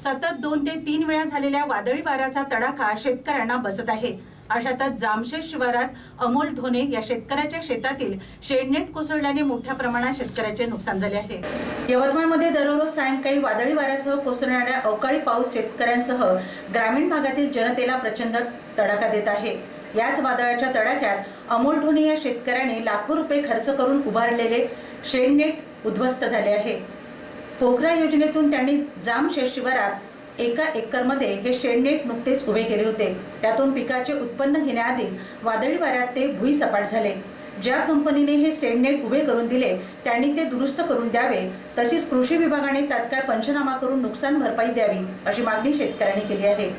सतत दोन ते तीन वेळा झालेल्या वादळी वाऱ्याचा तडाखा शेतकऱ्यांना बसत आहे. अशातच जामशेत शिवारात अमोल ढोणे या शेतकऱ्याच्या शेतातील शेडनेट कोसळल्याने मोठ्या प्रमाणात शेतकऱ्याचे नुकसान झाले आहे. यवतमाळमध्ये दररोज सायंकाळी वादळी वाऱ्यासह कोसळणाऱ्या अवकाळी पाऊस शेतकऱ्यांसह ग्रामीण भागातील जनतेला प्रचंड तडाखा देत आहे. याच वादळाच्या तडाख्यात अमोल ढोणे या शेतकऱ्याने लाखो रुपये खर्च करून उभारलेले शेडनेट उद्ध्वस्त झाले आहे. पोखरा योजनेतून त्यांनी जामशेत शिवारात एका एकरमध्ये हे शेडनेट नुकतेच उभे केले होते. त्यातून पिकाचे उत्पन्न घेण्याआधीच वादळी वाऱ्यात ते भुईसपाट झाले. ज्या कंपनीने हे सेडनेट उभे करून दिले त्यांनी ते दुरुस्त करून द्यावे. तसेच कृषी विभागाने तात्काळ पंचनामा करून नुकसान भरपाई द्यावी अशी मागणी शेतकऱ्यांनी केली आहे.